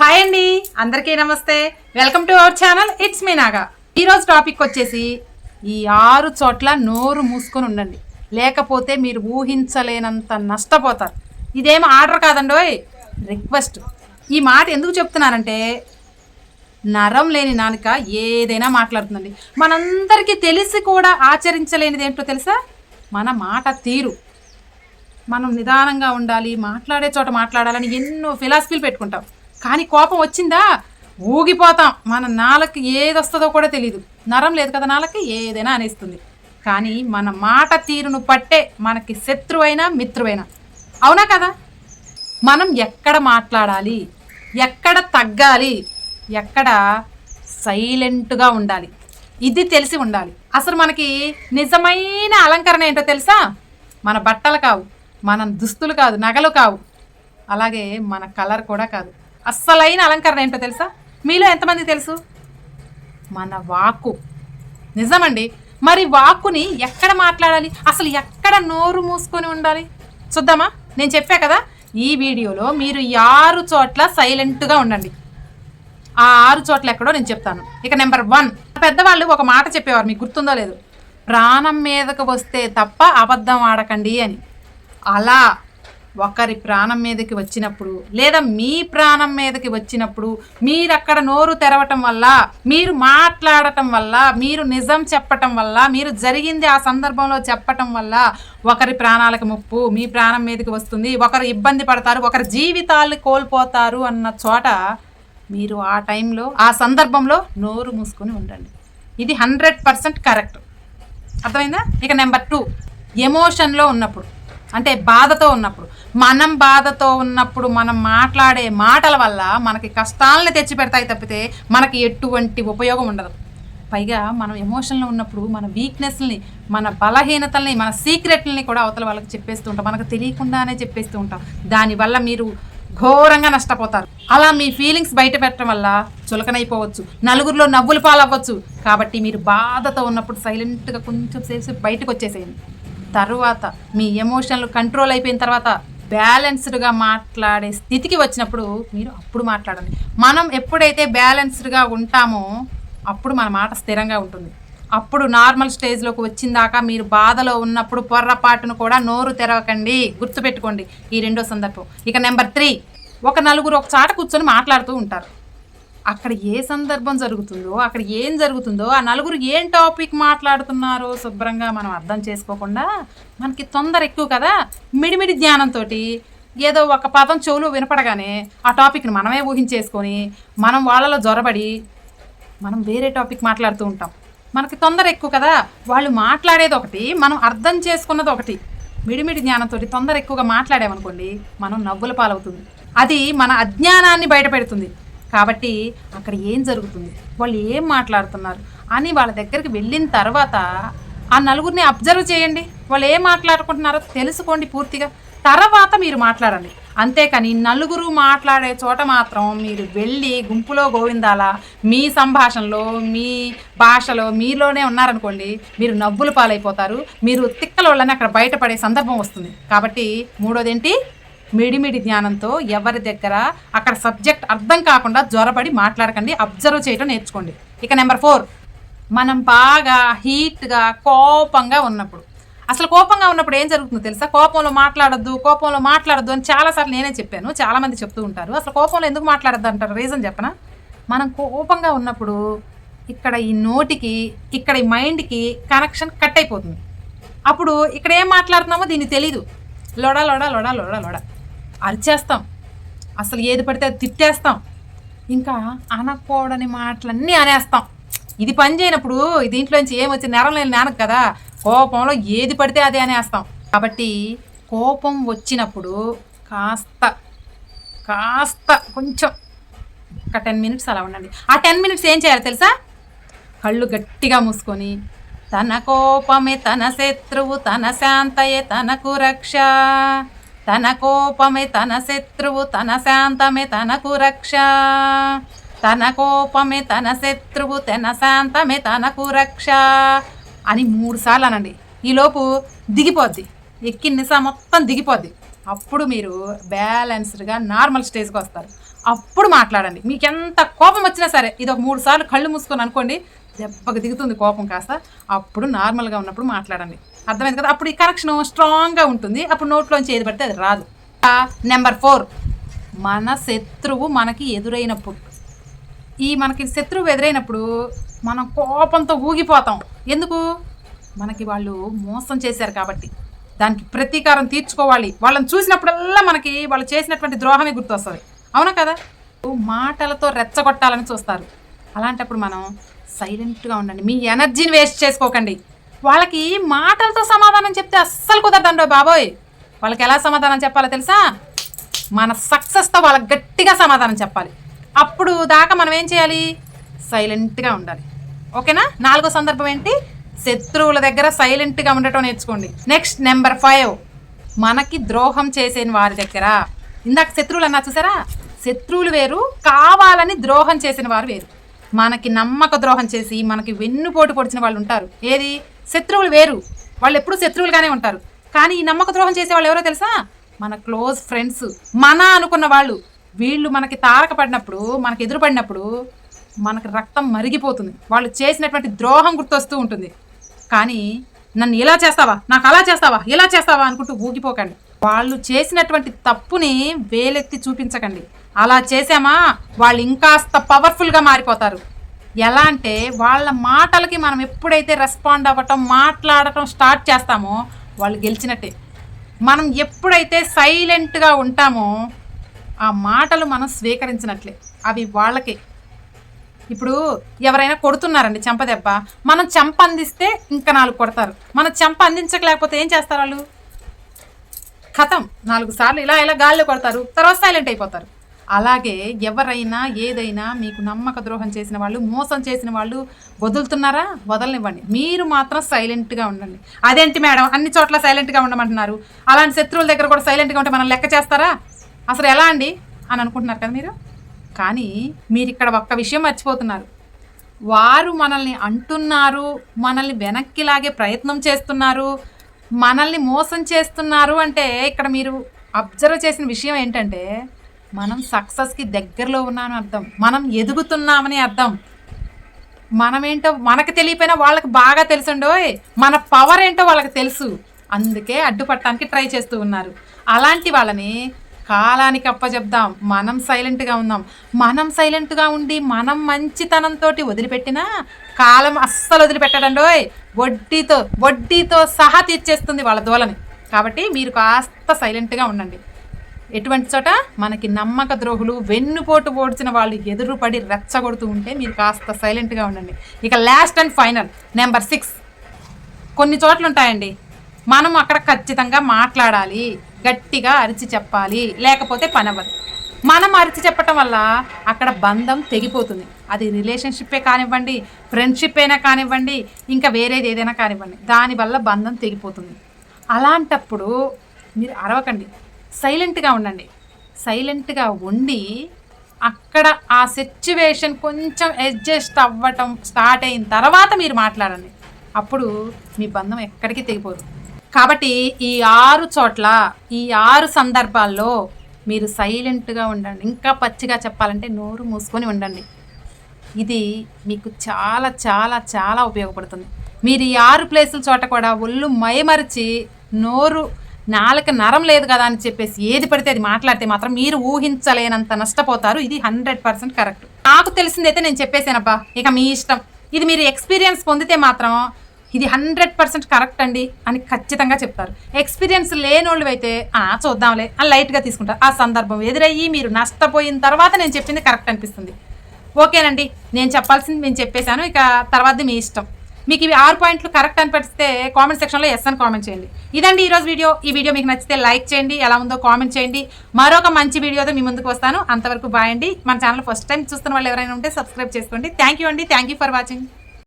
Hi అండి అందరికీ నమస్తే. Welcome to our channel it's me Naga. ఈరోజు టాపిక్ వచ్చేసి ఈ ఆరు చోట్ల నోరు మూసుకొని ఉండండి. లేకపోతే మీరు ఊహించలేనంత నష్టపోతారు. ఇదేం ఆర్డర్ కాదండోయ్ రిక్వెస్ట్. ఈ మాట ఎందుకు చెప్తున్నానంటే నరం లేని నానుక ఏదైనా మాట్లాడుతుందండి. మనందరికీ తెలిసి కూడా ఆచరించలేనిది ఏంటో తెలుసా? మన మాట తీరు. మనం నిదానంగా ఉండాలి మాట్లాడే చోట మాట్లాడాలని ఎన్నో ఫిలాసఫీలు పెట్టుకుంటాం. కానీ కోపం వచ్చిందా? ఊగిపోతాం. మన నాలకి ఏది వస్తుందో కూడా తెలియదు నరం లేదు కదా నాలకి? ఏదైనా అనేస్తుంది. కానీ మన మాట తీరును పట్టే మనకి శత్రువైనా మిత్రువైనా. అవునా కదా? మనం ఎక్కడ మాట్లాడాలి? ఎక్కడ తగ్గాలి? ఎక్కడ సైలెంట్గా ఉండాలి? ఇది తెలిసి ఉండాలి. అసలు మనకి నిజమైన అలంకరణ ఏంటో తెలుసా? మన బట్టలు కావు. మన దుస్తులు కాదు నగలు కావు. అలాగే మన కలర్ కూడా కాదు. అస్సలైన అలంకరణ ఏంటో తెలుసా? మీలో ఎంతమంది తెలుసు? మన వాక్కు. నిజమండి. మరి వాక్కుని ఎక్కడ మాట్లాడాలి? అసలు ఎక్కడ నోరు మూసుకొని ఉండాలి? చూద్దామా? నేను చెప్పా కదా ఈ వీడియోలో మీరు ఈ ఆరు చోట్ల సైలెంట్గా ఉండండి. ఆ ఆరు చోట్ల ఎక్కడో నేను చెప్తాను. ఇక నెంబర్ వన్. పెద్దవాళ్ళు ఒక మాట చెప్పేవారు మీకు గుర్తుందో లేదు. ప్రాణం మీదకు వస్తే తప్ప అబద్ధం ఆడకండి అని. అలా ఒకరి ప్రాణం మీదకి వచ్చినప్పుడు లేదా మీ ప్రాణం మీదకి వచ్చినప్పుడు మీరు అక్కడ నోరు తెరవటం వల్ల మీరు మాట్లాడటం వల్ల మీరు నిజం చెప్పటం వల్ల మీరు జరిగింది ఆ సందర్భంలో చెప్పటం వల్ల ఒకరి ప్రాణాలకు ముప్పు మీ ప్రాణం మీదకి వస్తుంది. ఒకరు ఇబ్బంది పడతారు ఒకరి జీవితాలు కోల్పోతారు అన్న చోట మీరు ఆ టైంలో ఆ సందర్భంలో నోరు మూసుకొని ఉండండి. ఇది హండ్రెడ్ పర్సెంట్ కరెక్ట్. అర్థమైందా? ఇక నెంబర్ టూ ఎమోషన్లో ఉన్నప్పుడు. అంటే బాధతో ఉన్నప్పుడు మనం బాధతో ఉన్నప్పుడు మనం మాట్లాడే మాటల వల్ల మనకి కష్టాలను తెచ్చి పెడతాయి తప్పితే మనకి ఎటువంటి ఉపయోగం ఉండదు. పైగా మనం ఎమోషన్లో ఉన్నప్పుడు మన వీక్నెస్ని మన బలహీనతల్ని మన సీక్రెట్లని కూడా అవతల వాళ్ళకి చెప్పేస్తూ ఉంటాం. మనకు తెలియకుండానే చెప్పేస్తూ ఉంటాం. దానివల్ల మీరు ఘోరంగా నష్టపోతారు. అలా మీ ఫీలింగ్స్ బయట పెట్టడం వల్ల చులకనైపోవచ్చు. నలుగురిలో నవ్వులు పాలవ్వచ్చు. కాబట్టి మీరు బాధతో ఉన్నప్పుడు సైలెంట్గా కొంచెం సేపు బయటకు వచ్చేసేయండి. తర్వాత మీ ఎమోషన్లు కంట్రోల్ అయిపోయిన తర్వాత బ్యాలెన్స్డ్గా మాట్లాడే స్థితికి వచ్చినప్పుడు మీరు అప్పుడు మాట్లాడండి. మనం ఎప్పుడైతే బ్యాలెన్స్డ్గా ఉంటామో అప్పుడు మన మాట స్థిరంగా ఉంటుంది. అప్పుడు నార్మల్ స్టేజ్లోకి వచ్చిందాకా మీరు బాధలో ఉన్నప్పుడు పొర్రపాటును కూడా నోరు తెరవకండి. గుర్తుపెట్టుకోండి ఈ రెండో సందర్భం. ఇక నెంబర్ త్రీ ఒక నలుగురు ఒక చాట కూర్చొని మాట్లాడుతూ ఉంటారు. అక్కడ ఏ సందర్భం జరుగుతుందో అక్కడ ఏం జరుగుతుందో ఆ నలుగురు ఏం టాపిక్ మాట్లాడుతున్నారో శుభ్రంగా మనం అర్థం చేసుకోకుండా మనకి తొందర ఎక్కువ కదా? మిడిమిడి ధ్యానంతో ఏదో ఒక పదం చెవులో వినపడగానే ఆ టాపిక్ని మనమే ఊహించేసుకొని మనం వాళ్ళలో జొరబడి మనం వేరే టాపిక్ మాట్లాడుతూ ఉంటాం. మనకి తొందర ఎక్కువ కదా? వాళ్ళు మాట్లాడేది ఒకటి మనం అర్థం చేసుకున్నది ఒకటి. మిడిమిడి జ్ఞానంతో తొందర ఎక్కువగా మాట్లాడామనుకోండి మనం నవ్వుల పాలవుతుంది. అది మన అజ్ఞానాన్ని బయటపెడుతుంది. కాబట్టి అక్కడ ఏం జరుగుతుంది? వాళ్ళు ఏం మాట్లాడుతున్నారు? అని వాళ్ళ దగ్గరికి వెళ్ళిన తర్వాత ఆ నలుగురిని అబ్జర్వ్ చేయండి. వాళ్ళు ఏం మాట్లాడుకుంటున్నారో తెలుసుకోండి పూర్తిగా. తర్వాత మీరు మాట్లాడండి. అంతేకాని నలుగురు మాట్లాడే చోట మాత్రం మీరు వెళ్ళి గుంపులో గోవిందాల మీ సంభాషణలో మీ భాషలో మీలోనే ఉన్నారనుకోండి మీరు నవ్వులు పాలైపోతారు. మీరు తిక్కలోళ్ళని అక్కడ బయటపడే సందర్భం వస్తుంది. కాబట్టి మూడోదేంటి? మిడిమిడి జ్ఞానంతో ఎవరి దగ్గర అక్కడ సబ్జెక్ట్ అర్థం కాకుండా జ్వరపడి మాట్లాడకండి అబ్జర్వ్ చేయడం నేర్చుకోండి. ఇక నెంబర్ ఫోర్ మనం బాగా హీట్గా కోపంగా ఉన్నప్పుడు. అసలు కోపంగా ఉన్నప్పుడు ఏం జరుగుతుందో తెలుసా? కోపంలో మాట్లాడద్దు కోపంలో మాట్లాడొద్దు అని చాలాసార్లు నేనే చెప్పాను. చాలామంది చెప్తూ ఉంటారు. అసలు కోపంలో ఎందుకు మాట్లాడద్దు అంటారు? రీజన్ చెప్పనా? మనం కోపంగా ఉన్నప్పుడు ఇక్కడ ఈ నోటికి ఇక్కడ ఈ మైండ్కి కనెక్షన్ కట్ అయిపోతుంది. అప్పుడు ఇక్కడ ఏం మాట్లాడుతున్నామో దీన్ని తెలీదు. లొడ లొడ లొడ లొడ లొడ. అరిచేస్తాం. అసలు ఏది పడితే అది తిట్టేస్తాం. ఇంకా అనకూడని మాటలన్నీ అనేస్తాం. ఇది పని చేయనప్పుడు దీంట్లోంచి ఏమొచ్చి నెరం లేని నానకు కదా కోపంలో ఏది పడితే అదే అనేస్తాం. కాబట్టి కోపం వచ్చినప్పుడు కాస్త కాస్త కొంచెం ఒక టెన్ మినిట్స్ అలా ఉండండి. ఆ టెన్ మినిట్స్ ఏం చేయాలి తెలుసా? కళ్ళు గట్టిగా మూసుకొని తన కోపమే తన శత్రువు తన శాంతయే తనకు రక్ష. తన కోపమే తన శత్రువు తన శాంతమే తనకు రక్ష. తన కోపమే తన శత్రువు తన శాంతమే తనకు రక్ష. అని మూడు సార్లు అనండి. ఈలోపు దిగిపోద్ది. ఎక్కిన నిసా మొత్తం దిగిపోద్ది. అప్పుడు మీరు బ్యాలెన్స్డ్గా నార్మల్ స్టేజ్కి వస్తారు. అప్పుడు మాట్లాడండి. మీకు ఎంత కోపం వచ్చినా సరే ఇది ఒక మూడు సార్లు కళ్ళు మూసుకొని అనుకోండి దెబ్బకి దిగుతుంది కోపం కాస్త అప్పుడు నార్మల్గా ఉన్నప్పుడు మాట్లాడండి. అర్థమైంది కదా? అప్పుడు ఈ కనెక్షన్ స్ట్రాంగ్గా ఉంటుంది. అప్పుడు నోట్లోంచి ఏది పడితే అది రాదు. Number four. మన శత్రువు మనకి ఎదురైనప్పుడు ఈ మనకి శత్రువు ఎదురైనప్పుడు మనం కోపంతో ఊగిపోతాం. ఎందుకు? మనకి వాళ్ళు మోసం చేశారు కాబట్టి. దానికి ప్రతీకారం తీర్చుకోవాలి. వాళ్ళని చూసినప్పుడల్లా మనకి వాళ్ళు చేసినటువంటి ద్రోహమే గుర్తొస్తుంది. అవునా కదా? మాటలతో రెచ్చగొట్టాలని చూస్తారు. అలాంటప్పుడు మనం సైలెంట్గా ఉండండి. మీ ఎనర్జీని వేస్ట్ చేసుకోకండి. వాళ్ళకి మాటలతో సమాధానం చెప్తే అస్సలు కుదరదండో బాబోయ్. వాళ్ళకి ఎలా సమాధానం చెప్పాలో తెలుసా? మన సక్సెస్తో వాళ్ళకి గట్టిగా సమాధానం చెప్పాలి. అప్పుడు దాకా మనం ఏం చేయాలి? సైలెంట్గా ఉండాలి. ఓకేనా? నాలుగో సందర్భం ఏంటి? శత్రువుల దగ్గర సైలెంట్గా ఉండటం నేర్చుకోండి. Next number five. మనకి ద్రోహం చేసిన వారి దగ్గర. ఇందాక శత్రువులు అన్నా చూసారా? శత్రువులు వేరు కావాలని ద్రోహం చేసిన వారు వేరు. మనకి నమ్మక ద్రోహం చేసి మనకి వెన్నుపోటు పొడిచిన వాళ్ళు ఉంటారు. ఏది? శత్రువులు వేరు. వాళ్ళు ఎప్పుడూ శత్రువులుగానే ఉంటారు. కానీ ఈ నమ్మక ద్రోహం చేసే వాళ్ళు ఎవరో తెలుసా? మన క్లోజ్ ఫ్రెండ్స్. మన అనుకున్న వాళ్ళు. వీళ్ళు మనకి తారక పడినప్పుడు మనకి ఎదురుపడినప్పుడు మనకి రక్తం మరిగిపోతుంది. వాళ్ళు చేసినటువంటి ద్రోహం గుర్తొస్తూ ఉంటుంది. కానీ నన్ను ఇలా చేస్తావా? నాకు అలా చేస్తావా? ఇలా చేస్తావా? అనుకుంటూ ఊగిపోకండి. వాళ్ళు చేసినటువంటి తప్పుని వేలెత్తి చూపించకండి. అలా చేసామా? వాళ్ళు ఇంకాస్త పవర్ఫుల్గా మారిపోతారు. ఎలా అంటే వాళ్ళ మాటలకి మనం ఎప్పుడైతే రెస్పాండ్ అవ్వటం మాట్లాడటం స్టార్ట్ చేస్తామో వాళ్ళు గెలిచినట్టే. మనం ఎప్పుడైతే సైలెంట్గా ఉంటామో ఆ మాటలు మనం స్వీకరించినట్లే. అవి వాళ్ళకే. ఇప్పుడు ఎవరైనా కొడుతున్నారండి చెంపదెబ్బ మనం చెంప అందిస్తే ఇంకా నాలుగు కొడతారు. మనం చెంప అందించకలేకపోతే ఏం చేస్తారు వాళ్ళు? కథం. నాలుగు సార్లు ఇలా ఇలా గాల్లో కొడతారు తర్వాత సైలెంట్ అయిపోతారు. అలాగే ఎవరైనా ఏదైనా మీకు నమ్మక ద్రోహం చేసిన వాళ్ళు మోసం చేసిన వాళ్ళు వదులుతున్నారా? వదలనివ్వండి. మీరు మాత్రం సైలెంట్గా ఉండండి. అదేంటి మేడం? అన్ని చోట్ల సైలెంట్గా ఉండమంటున్నారు. అలాంటి శత్రువుల దగ్గర కూడా సైలెంట్గా ఉంటే మనం లెక్క చేస్తారా? అసలు ఎలా అండి? అని అనుకుంటున్నారు కదా మీరు? కానీ మీరు ఇక్కడ ఒక్క విషయం మర్చిపోతున్నారు. వారు మనల్ని అంటున్నారు మనల్ని వెనక్కి లాగే ప్రయత్నం చేస్తున్నారు మనల్ని మోసం చేస్తున్నారు అంటే ఇక్కడ మీరు అబ్జర్వ్ చేసిన విషయం ఏంటంటే మనం సక్సెస్కి దగ్గరలో ఉన్నామని అర్థం. మనం ఎదుగుతున్నామని అర్థం. మనమేంటో మనకు తెలియపోయినా వాళ్ళకి బాగా తెలుసుండోయ్. మన పవర్ ఏంటో వాళ్ళకి తెలుసు. అందుకే అడ్డుపట్టడానికి ట్రై చేస్తూ ఉన్నారు. అలాంటి వాళ్ళని కాలానికి అప్పచెప్దాం మనం సైలెంట్గా ఉందాం. మనం సైలెంట్గా ఉండి మనం మంచితనంతో వదిలిపెట్టినా కాలం అస్సలు వదిలిపెట్టడండోయ్ వడ్డీతో వడ్డీతో సహా తీర్చేస్తుంది వాళ్ళ దోలని. కాబట్టి మీరు కాస్త సైలెంట్గా ఉండండి. ఎటువంటి చోట మనకి నమ్మక ద్రోహులు వెన్నుపోటు ఓడ్చిన వాళ్ళు ఎదురుపడి రెచ్చగొడుతూ ఉంటే మీరు కాస్త సైలెంట్గా ఉండండి. ఇక last and final number six కొన్ని చోట్ల ఉంటాయండి మనం అక్కడ ఖచ్చితంగా మాట్లాడాలి. గట్టిగా అరిచి చెప్పాలి లేకపోతే పని అవ్వదు మనం అరిచి చెప్పటం వల్ల అక్కడ బంధం తెగిపోతుంది. అది రిలేషన్షిప్పే కానివ్వండి ఫ్రెండ్షిప్ అయినా కానివ్వండి ఇంకా వేరేది ఏదైనా కానివ్వండి దానివల్ల బంధం తెగిపోతుంది. అలాంటప్పుడు మీరు అరవకండి. సైలెంట్గా ఉండండి. సైలెంట్గా ఉండి అక్కడ ఆ సిచ్యువేషన్ కొంచెం అడ్జస్ట్ అవ్వటం స్టార్ట్ అయిన తర్వాత మీరు మాట్లాడండి. అప్పుడు మీ బంధం ఎక్కడికి తెగిపోదు. కాబట్టి ఈ ఆరు చోట్ల ఈ ఆరు సందర్భాల్లో మీరు సైలెంట్గా ఉండండి. ఇంకా పచ్చిగా చెప్పాలంటే నోరు మూసుకొని ఉండండి. ఇది మీకు చాలా చాలా చాలా ఉపయోగపడుతుంది. మీరు ఈ ఆరు ప్లేసుల చోట కూడా ఒళ్ళు మయమరిచి నోరు నాలుక నరం లేదు కదా అని చెప్పేసి ఏది పడితే అది మాట్లాడితే మాత్రం మీరు ఊహించలేనంత నష్టపోతారు. ఇది హండ్రెడ్ పర్సెంట్ కరెక్ట్. నాకు తెలిసిందైతే నేను చెప్పేసానబ్బా ఇక మీ ఇష్టం. ఇది మీరు ఎక్స్పీరియన్స్ పొందితే మాత్రం ఇది హండ్రెడ్ పర్సెంట్ కరెక్ట్ అండి అని ఖచ్చితంగా చెప్తారు. ఎక్స్పీరియన్స్ లేనోళ్ళు అయితే ఆ చూద్దాంలే అని లైట్గా తీసుకుంటారు. ఆ సందర్భం ఎదురయ్యి మీరు నష్టపోయిన తర్వాత నేను చెప్పింది కరెక్ట్ అనిపిస్తుంది. ఓకేనండి నేను చెప్పాల్సింది నేను చెప్పేశాను. ఇక తర్వాత మీ ఇష్టం. మీకు ఇవి ఆరు పాయింట్లు కరెక్ట్ అనిపిస్తే కామెంట్ సెక్షన్లో ఎస్ అని కామెంట్ చేయండి. ఇదండి ఈరోజు వీడియో. ఈ వీడియో మీకు నచ్చితే లైక్ చేయండి ఎలా ఉందో కామెంట్ చేయండి. మరొక మంచి వీడియోతో మీ ముందుకు వస్తాను. అంతవరకు బాయ్ అండి. మన ఛానల్ ఫస్ట్ టైం చూస్తున్న వాళ్ళు ఎవరైనా ఉంటే సబ్స్క్రైబ్ చేసుకోండి. థ్యాంక్ యూ అండి. Thank you for watching.